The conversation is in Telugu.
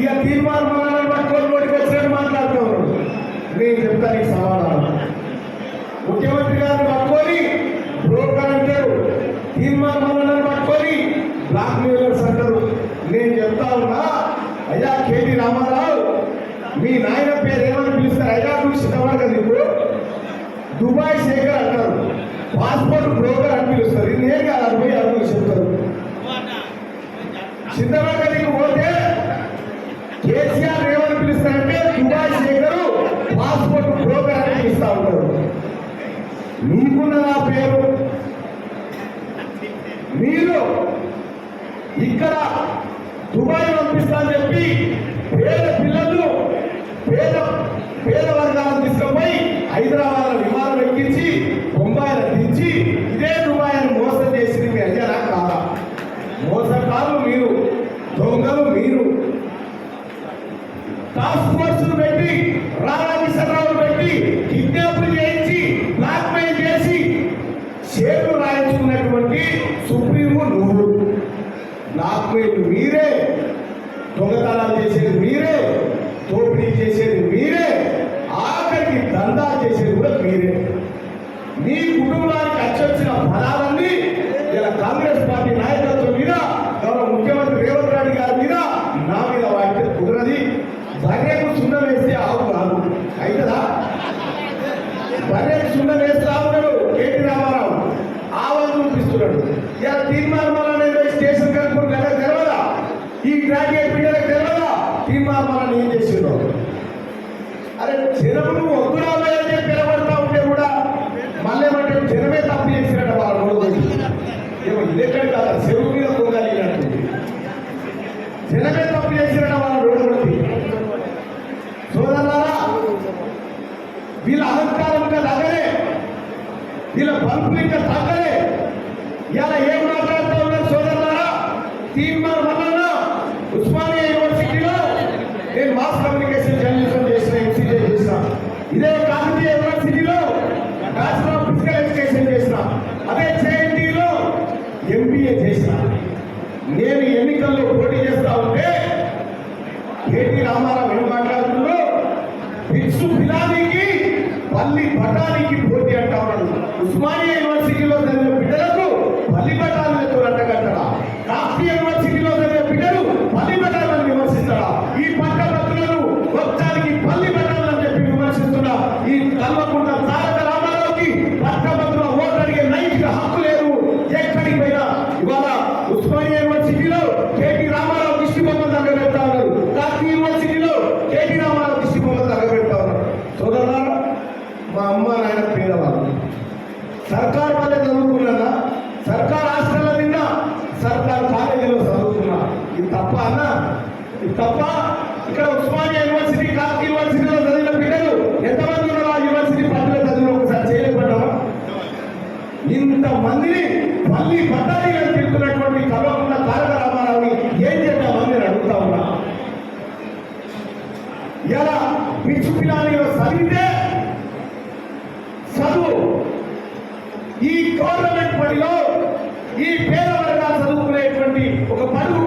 ఇక తీర్మానం మనల్ని పట్టుకొని నోటికి వచ్చినట్టు మాట్లాడుతున్నారు నేను చెప్తాను ఈ సమాధానం ముఖ్యమంత్రి గారిని పట్టుకొని బ్రోకర్ అంటారు. తీర్మానం మనల్ని పట్టుకొని బ్లాక్ మెయిలర్స్ అంటారు. నేను చెప్తా ఉన్నా అయ్యా కేటీ రామారావు మీ నాయన పేరు ఏమని పిలుస్తారు? అయ్యా చూసి కదా నీకు? దుబాయ్ శేఖర్ అంటారు. పాస్పోర్ట్ బ్రోకర్ అని పిలుస్తారు. ఇది నేను కాదు అది పోయి అడుగు చెప్తారు. సిద్ధపడకి పోతే కేసీఆర్ ఏమని పిలుస్తారంటే దుబాయ్ శేఖరు పాస్పోర్ట్ బ్రోకర్ అని పిలుస్తా ఉంటారు. మీకున్న నా పేరు? మీరు ఇక్కడ దుబాయ్ పంపిస్తా చెప్పి పేద పిల్లలు పేద పేద వర్గాలను తీసుకుపోయి హైదరాబాద్ విమానం ఎక్కించి బొంబాయిలో దించి ఇదే దుబాయ్ అని మోసం చేసింది మీ అయ్యారా కాదా మోసకాలు మీరు దొంగలు మీరు టాస్క్ ఫోర్స్ పెట్టి రాణా కిషన్రావు పెట్టి కిడ్నాప్ చేయించి బ్లాక్ చేసి షేర్లు రాయించుకున్నటువంటి సుప్రీము నువ్వు. బ్లాక్ మీరే దొంగతనాలు చేసేది మీరే దోపిడీ చేసేది మీరే ఆఖరికి దందా చేసేది కూడా మీరే. మీ కుటుంబానికి అచ్చొచ్చిన ఫలాలన్నీ ఇలా కాంగ్రెస్ పార్టీ నాయకత్వం మీద గౌరవ ముఖ్యమంత్రి రేవంత్ రెడ్డి గారి మీద నా మీద వాడితే కుదరది భార్యకు సున్నం వేస్తే ఆవు కాదు అవుతుందా భార్యకు సున్న వేస్తే ఆవున్నాడు కేటీ రామారావు ఆవని చూపిస్తున్నాడు. ఇలా తీర్మానం అనేది స్టేషన్ కనుక్కొని కదా తెలవదా ఈ గ్రాడ్యుయేట్ బిడ్డలకు తెలవదా తీర్మానం ఏం చేసిండో అరే జనమును వద్దురామయ్య అని చెప్పి ఉంటే కూడా మళ్ళీ ఏమంటే జనమే తప్పు చేసినట్టు వాళ్ళ మూడు ఏమో ఇదెక్కడ కాదు చెరువు మీద పొందలిగినట్టు జనమే తప్పు చేసినట్టు వాళ్ళ రోడ్డు సోదరులారా వీళ్ళ అహంకారం కదా తగ్గలే వీళ్ళ బల్బులు ఇంకా తగ్గలే ఇలా ఏం మాట్లాడుతూ ఉన్నారు సోదరులారా? తీర్మానం వలన ఉస్మానియా యూనివర్సిటీలో నేను మాస్ కమ్యూనికేషన్ జర్నలిజం చేసిన ఎన్సీజే చేసిన. ఇదే కాకతీయ యూనివర్సిటీలో బ్యాచులర్ ఆఫ్ ఫిజికల్ ఎడ్యుకేషన్ చేసిన. అదే జేఎన్టీలో ఎంబీఏ చేసిన. నేను ఎన్నికల్లో పోటీ చేస్తా ఉంటే కేటీ రామారావు ఏం మాట్లాడుతున్నారు పిచ్చు పిలానికి పల్లి పటానికి పోటీ అంటా ఉన్నాడు ఉస్మానియా యూనివర్సిటీలో తప్ప ఇక్కడ ఉస్మానియా యూనివర్సిటీ కాకతీయ యూనివర్సిటీలో చదివిన పిల్లలు ఎంతమంది ఉన్నారు ఆ యూనివర్సిటీ పట్టులో చదివిన ఒకసారి చేయలేకపోయినావా ఇంతమందిని మళ్ళీ అని తిరుగుతున్నటువంటి కలవకుండా తారక రామారావుని ఏం చేద్దామని నేను అడుగుతా ఉన్నా. ఇలా పిచ్చు పిల్లానిలో చదివితే చదువు. ఈ గవర్నమెంట్ పనిలో ఈ పేద వర్గాలు చదువుకునేటువంటి ఒక పరుగు